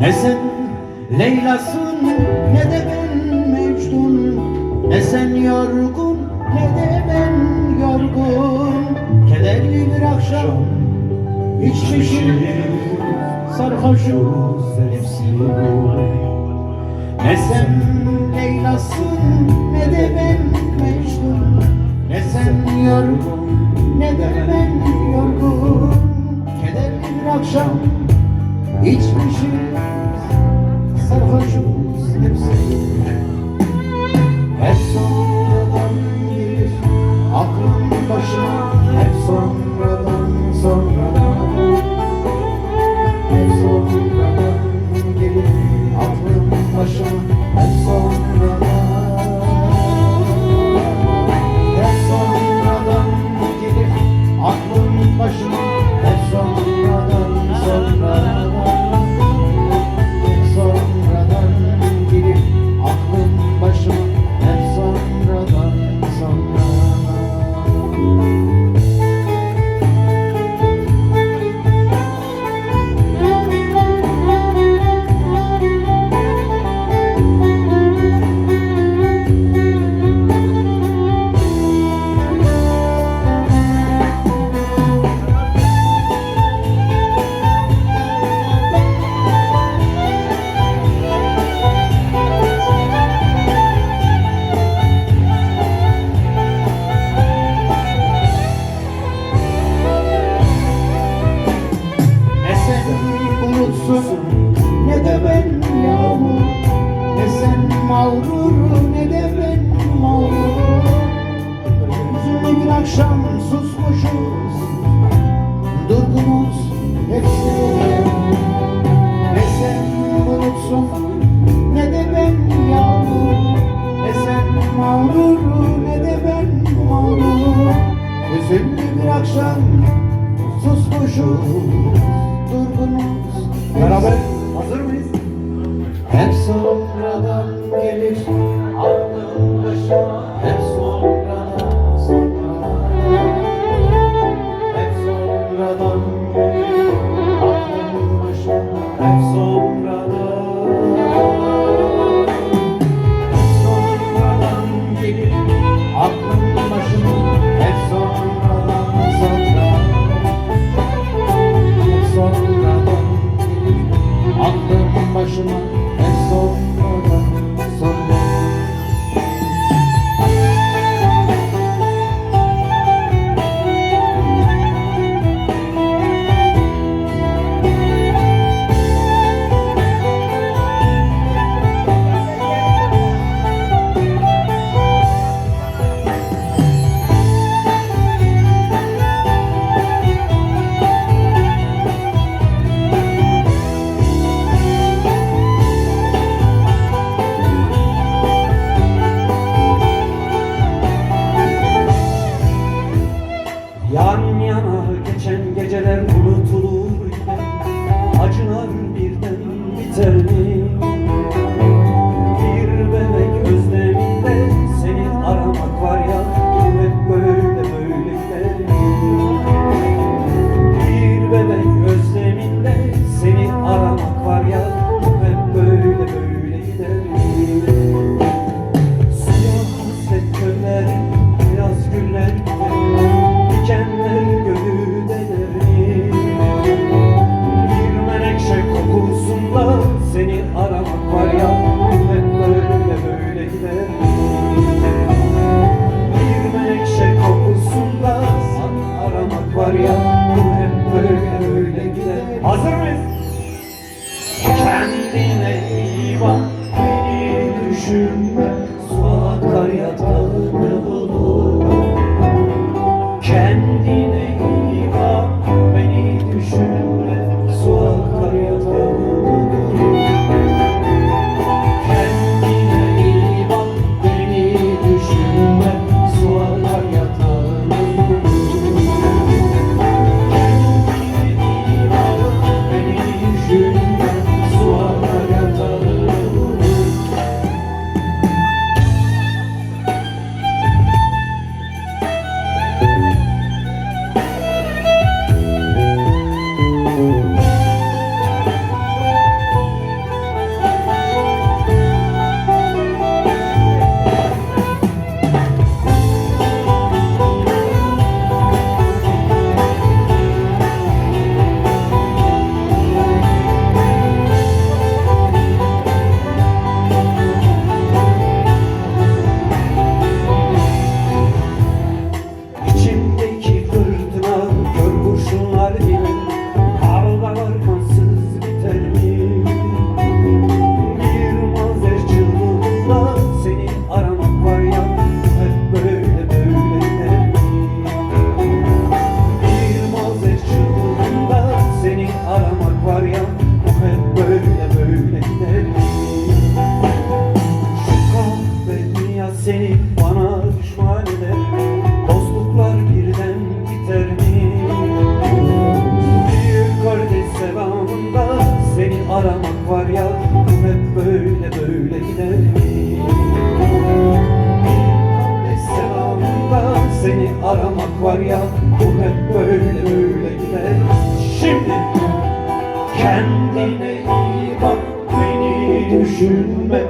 Ne sen Leyla'sın ne de ben Mecnun Ne sen yorgun ne de ben yorgun. Kederli bir akşam içmişim Sarhoşum nefsim Ne sen Leyla'sın ne de ben Mecnun Ne sen yorgun ne de ben yorgun. Kederli bir akşam içmişim lips bir akşam susmuşuz, durgunuz. Beraber hazır mıyız? Hep sonradan gelir aklım başıma. home. Yan yana geçen geceler unutulur Acılar birden biter mi? Kendine iyi bak Beni düşünme. Su akar kendine iyi bak Beni düşünme